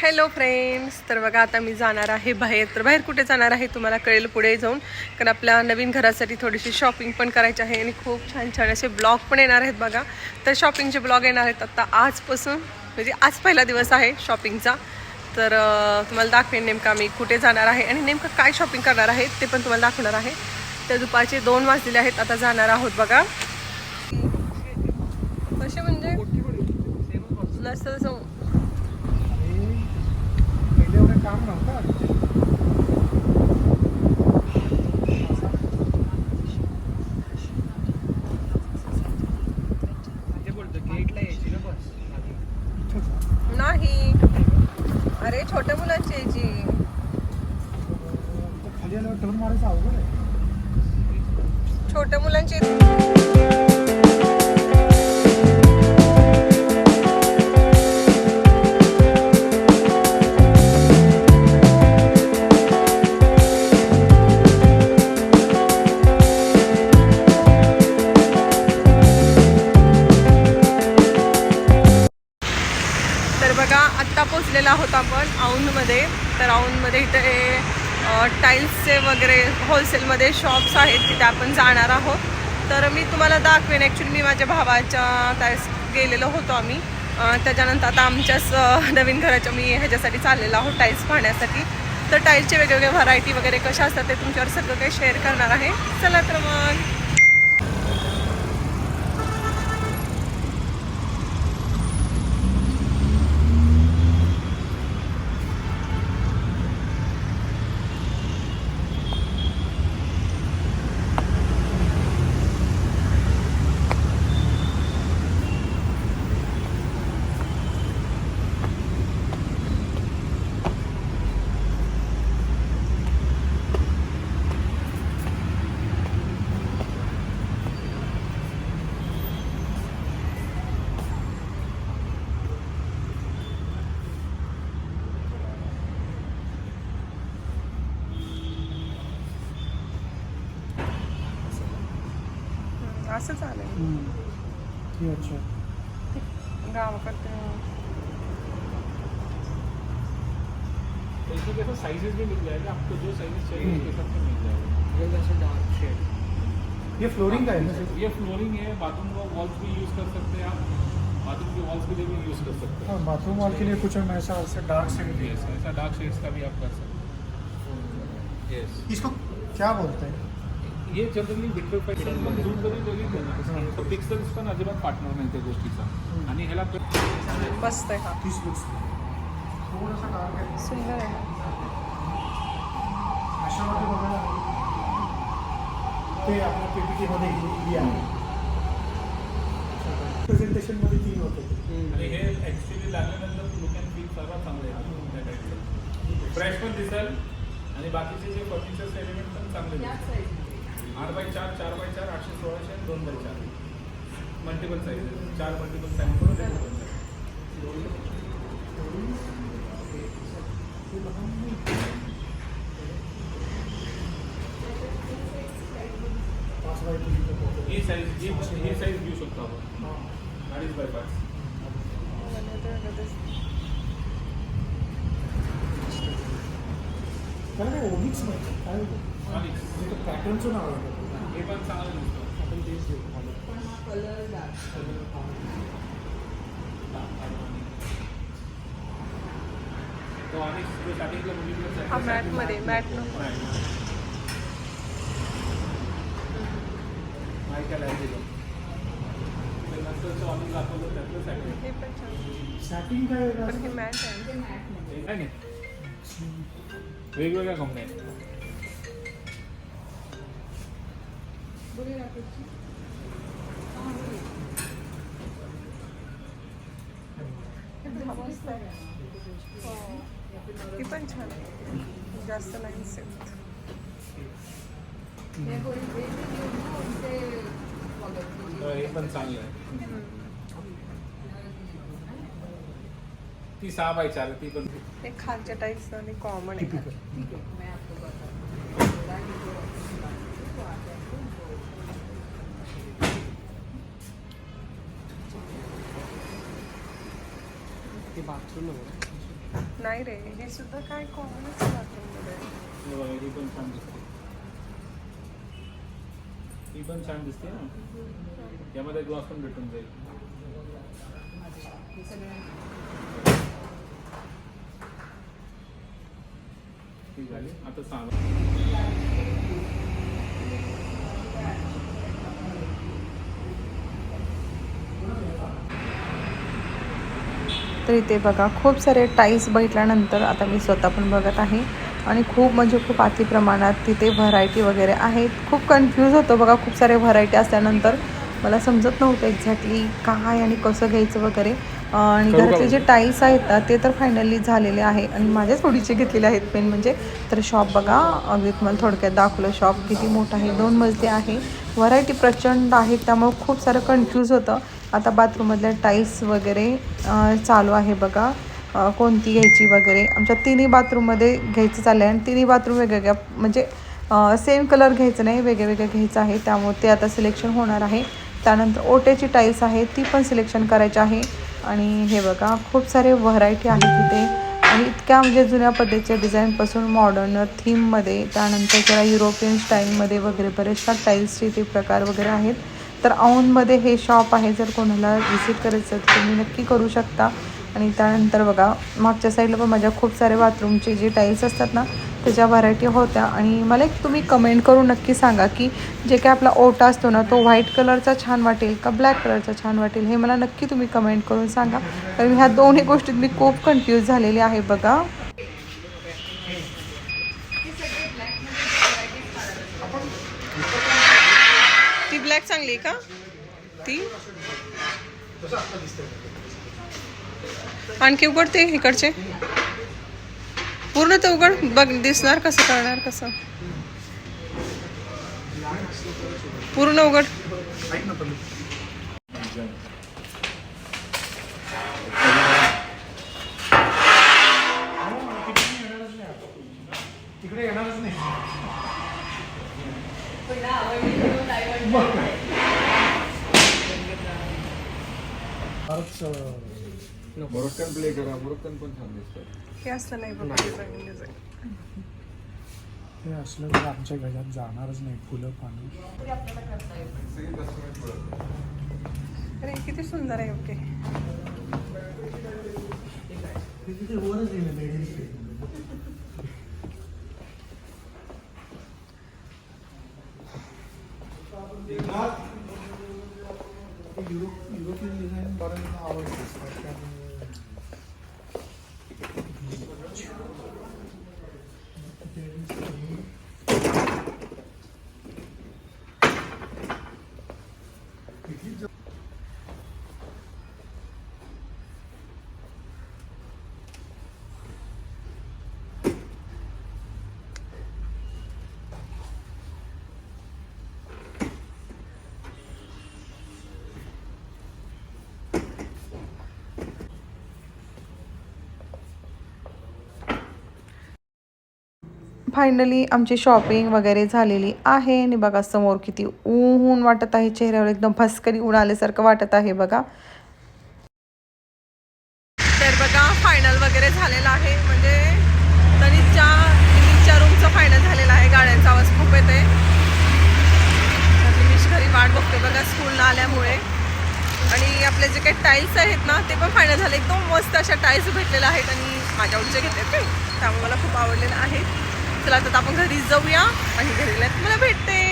Hello friends तर बघा आता मी जाणार आहे बाहेर. तर बाहेर कुठे जाणार आहे तुम्हाला कळेल पुढे जाऊन. कारण आपल्या नवीन घरासाठी थोडीशी शॉपिंग पण करायची आहे आणि खूप छान छान असे ब्लॉग पण येणार आहेत बघा. तर शॉपिंगचे ब्लॉग येणार आहेत आत्ता आजपासून. म्हणजे आज पहिला दिवस आहे शॉपिंगचा तर तुम्हाला दाखवेन नेमका मी कुठे जाणार आहे आणि नेमकं काय शॉपिंग करणार आहे ते पण तुम्हाला दाखवणार आहे. तर दुपारचे दोन वाजलेले आहेत आता जाणार आहोत बघा. कसे म्हणजे नसतं तसं पहिले एवढं काम नव्हतं म्हणजे बोलतो गेटला यायची ना बस नाही. अरे छोट्या मुलांची यायची खाली आल्यावर टर्न मारायचं अवघड आहे. छोट्या मुलांची तर औंधमध्ये इथे टाईल्सचे वगैरे होलसेलमध्ये शॉप्स आहेत तिथे आपण जाणार आहोत. तर मी तुम्हाला दाखवेन. ॲक्च्युली मी माझ्या भावाच्या त्यास गेलेलो होतो आम्ही. त्याच्यानंतर आता आमच्याच नवीन घराच्या मी ह्याच्यासाठी चाललेलो आहोत टाईल्स पाहण्यासाठी. तर टाईल्सचे वेगवेगळे व्हरायटी वगैरे कशा असतात ते तुमच्यावर सगळं काही शेअर करणार आहे. चला तर मग. असं चालेल हे। अच्छा। गावाकडे कैसा साइजेस भी मिल जाएगा आपको जो साइजेस चाहिए उसके हिसाब से मिल जाएगा। हे जसं डार्क शेड हे फ्लोरिंग का आहे ना सर ये फ्लोरिंग है बाथरूम का वॉल्स भी यूज़ कर सकते हैं आप। बाथरूम के वॉल्स के लिए भी यूज़ कर सकते हाँ। बाथरूम वॉल के लिए कुछ हम ऐसा ऐसा डार्क से हैं ऐसा डार्क शेड्स का भी आप कर सकते हैं। यस इसको क्या बोलते हैं? ये जनरली विट्रोफाईड तो पिक्सल्स पण अजिबात पार्टनर नाही त्या गोष्टीचा. आणि ह्याला मस्त आहे हा. सुंदर आहे अशामध्ये बघायला ते आपल्या पीपीटीमध्ये ही आहे. प्रेझेंटेशनमध्ये तीन होते. आणि हे ॲक्च्युली लागल्यानंतर लुक अँड फील सर्वात चांगले आहे त्या टाईपचं फ्रेश पण दिसेल. आणि बाकीचे जे फर्निचर्स एलिमेंट पण चांगले आठ बाय चार चार बाय चार आठशे सोळाशे आणि दोन बाय चार. मल्टिपल साईज चार मल्टिपल साईज पाच ही साईज ही ही साईज घेऊ शकतो आपण. अडीच बाय पाच. त्याला काय ओनिक्स माहिती काय होतं? आणि म्हणजे तो पॅटर्नचं नाव आहे हे पण चांगलं दिसतं आपण तेच घेऊ खाली. तो आणि जो स्टार्टिंगला मुलीकडे हा मॅटमध्ये मॅट नको माहिती दिलं आहेत ही पण छान आहे. जास्त नाही सेट तर हे पण चांगलं आहे. ती सहा बाय चार आहे, ती पण हे खालच्या टाईप्स आणि कॉमन आहे Typical. ते बाथरूम आहे नाही रे हे सुद्धा काय कॉमनच ही पण छान दिसते ही पण छान दिसते ना? यामध्ये ग्लास पण भेटून जाईल. ठीक झाली आता सांगा. तर इथे बघा खूप सारे टाईल्स बघितल्यानंतर आता मी स्वतः पण बघत आहे. आणि खूप म्हणजे खूप अति प्रमाणात तिथे व्हरायटी वगैरे आहेत. खूप कन्फ्यूज होतो बघा खूप सारे व्हरायटी असल्यानंतर. मला समजत नव्हतं एक्झॅक्टली काय आणि कसं घ्यायचं वगैरे. आणि घरातले जे? टाईल्स आहेत ना ते तर फायनली झालेले आहे. आणि माझ्याच थोडीचे घेतलेले आहेत पेन म्हणजे तर शॉप बघा. अगदी तुम्हाला थोडक्यात दाखवलं शॉप किती मोठं आहे दोन मजली आहे. व्हरायटी प्रचंड आहे त्यामुळे खूप सारं कन्फ्यूज होतं. आता बाथरूममधल्या टाईल्स वगैरे चालू आहे बघा. कोणती घ्यायची वगैरे. आमच्या तिन्ही बाथरूममध्ये घ्यायचं चाललं आहे आणि तिन्ही बाथरूम वेगवेगळ्या म्हणजे सेम कलर घ्यायचं नाही वेगळे वेगळे घ्यायचं आहे. त्यामुळे ते आता सिलेक्शन होणार आहे. त्यानंतर ओट्याची टाईल्स आहे ती पण सिलेक्शन करायची आहे. आणि हे बघा खूप सारे व्हरायटी आहेत तिथे आणि इतक्या म्हणजे जुन्या पद्धतीच्या डिझाईनपासून मॉडर्न थीममध्ये त्यानंतर जरा युरोपियन स्टाईलमध्ये वगैरे बरेचशा टाईल्सचे ते प्रकार वगैरे आहेत. तर औंधमध्ये हे शॉप आहे जर कोणाला व्हिजिट करायचं तर तुम्ही नक्की करू शकता. आणि त्यानंतर बघा मागच्या साईडला पण माझ्या खूप सारे बाथरूमचे जे टाईल्स असतात ना त्याच्या व्हरायटी होत्या. आणि मला एक तुम्ही कमेंट करून नक्की सांगा की जे काय आपला ओटा असतो ना तो व्हाईट कलरचा छान वाटेल का ब्लॅक कलरचा छान वाटेल हे मला नक्की तुम्ही कमेंट करून सांगा. कारण ह्या दोन्ही गोष्टीत मी खूप कन्फ्यूज झालेली आहे बघा ती ब्लॅक चांगली आहे का? ती? आणखी उघडते इकडचे. पूर्ण तर उघड. बघ दिसणार कसं कळणार कसं. पूर्ण उघड. मोरक्कन प्ले करा. मोरक्कन पण छान दिसतात हे असलं नाही बघ. हे असलं तर आमच्या घरात जाणारच नाही फुलं पाणी अरे किती सुंदर आहे ओके. तिथे वरच लिहिलं लेडीज You keep फायनली आमची शॉपिंग वगैरे झालेली आहे. आणि बघा समोर किती ऊन वाटत आहे. चेहऱ्यावर एकदम फसकरी ऊन आल्यासारखं वाटत आहे बघा. तर बघा फायनल वगैरे झालेला आहे. म्हणजे तनीच्या तनिषच्या रूमचं फायनल झालेलं आहे. गाड्यांचा आवाज खूप येते तनिष घरी वाट बघते बघा स्कूलला आल्यामुळे. आणि आपले जे काही टाईल्स आहेत ना ते पण फायनल झाले. एकदम मस्त अशा टाईल्स भेटलेल्या आहेत. आणि माझ्या उलचे घेतले ते. त्यामुळे मला खूप आवडलेलं आहे. चला आता आपण घरी जाऊया. आणि घरीला तुम्हाला भेटते.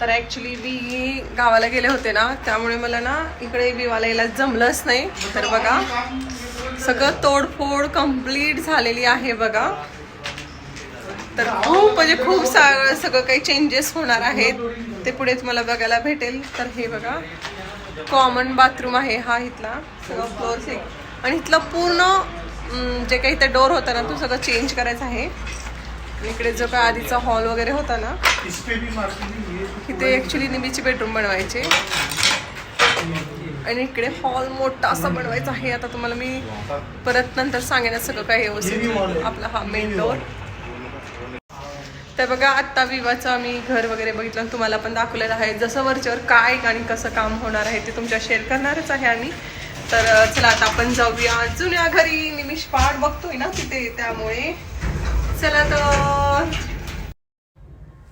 तर ॲक्च्युली मी गावाला गेले होते ना त्यामुळे मला ना इकडे विवाला यायला जमलंच नाही. तर बघा सगळं तोडफोड कंप्लीट झालेली आहे बघा. तर खूप म्हणजे खूप सगळं सगळं काही चेंजेस होणार आहेत. ते पुढे तुम्हाला बघायला भेटेल. तर हे बघा कॉमन बाथरूम आहे हा इथला. सगळं फ्लोअर आणि इथलं पूर्ण जे काही इथं डोर होता ना तो सगळं चेंज करायचं आहे. इकडे जो काय आधीचा हॉल वगैरे होता ना इथे ॲक्च्युली निमीची बेडरूम बनवायचे. आणि इकडे हॉल मोठा असा बनवायचा आहे. आता तुम्हाला मी परत नंतर सांगेन सगळं काय व्यवस्थित आपला हा मेन डोर तर बघा आत्ता विवाचं आम्ही घर वगैरे बघितलं तुम्हाला पण दाखवलेलं आहे. जसं वरच्यावर काय आणि कसं काम होणार आहे ते तुमच्या शेअर करणारच आहे आम्ही. तर चला आता आपण जाऊया. जुन्या घरी. निमिष पाठ बघतोय ना तिथे त्यामुळे. चला तर.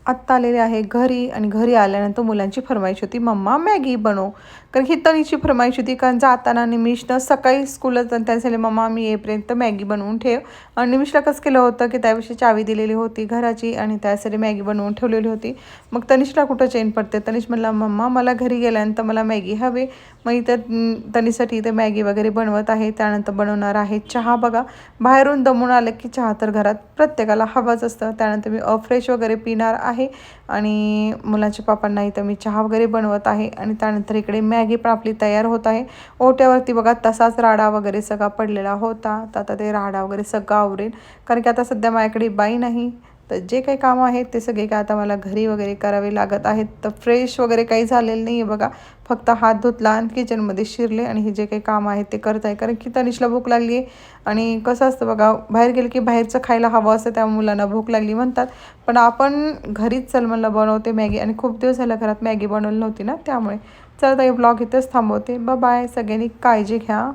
आत्ता आलेले आहे घरी आणि घरी आल्यानंतर मुलांची फरमाईश होती मम्मा मॅगी बनव. कारण ही तणीची फरमाईश होती कारण जाताना निमिषनं सकाळी स्कूलच त्यांनी सांगितले मम्मा मी येईपर्यंत मॅगी बनवून ठेव. आणि निमिषला कसं केलं होतं की त्याविषयी चावी दिलेली होती घराची आणि त्यासाठी मॅगी बनवून ठेवलेली होती. मग तनिषला कुठं चेन पडते? तनिष म्हणला मम्मा मला घरी गेल्यानंतर मला मॅगी हवे. मग इथं तनीसाठी तनिषसाठी इथे मॅगी वगैरे बनवत आहे त्यानंतर बनवणार आहे चहा. बघा बाहेरून दमून आलं की चहा तर घरात प्रत्येकाला हवाच असतं. त्यानंतर मी अफ्रेश वगैरे पिणार आहे. आणि मुलाच्या पापांना इथं मी चहा वगैरे बनवत आहे. आणि त्यानंतर इकडे मॅगी पण आपली तयार होत आहे. ओट्यावरती बघा तसाच राडा वगैरे सगळा पडलेला होता. तर आता ते राडा वगैरे सगळं आवरेल. कारण की आता सध्या माझ्याकडे बाई नाही. तर जे काही कामं आहेत ते सगळे काय आता मला घरी वगैरे करावे लागत आहेत. तर फ्रेश वगैरे काही झालेलं नाही आहे बघा. फक्त हात धुतला आणि किचनमध्ये शिरले आणि हे जे काही काम आहे ते करत आहे कारण की तनिषला भूक लागली आहे. आणि कसं असतं बघा बाहेर गेलं की बाहेरचं खायला हवं असतं त्या मुलांना भूक लागली म्हणतात. पण आपण घरीच चल बनवते मॅगी. आणि खूप दिवस झाला घरात मॅगी बनवली नव्हती ना त्यामुळे. चल ताई ब्लॉग इथंच थांबवते. बाय सगळ्यांनी काळजी घ्या.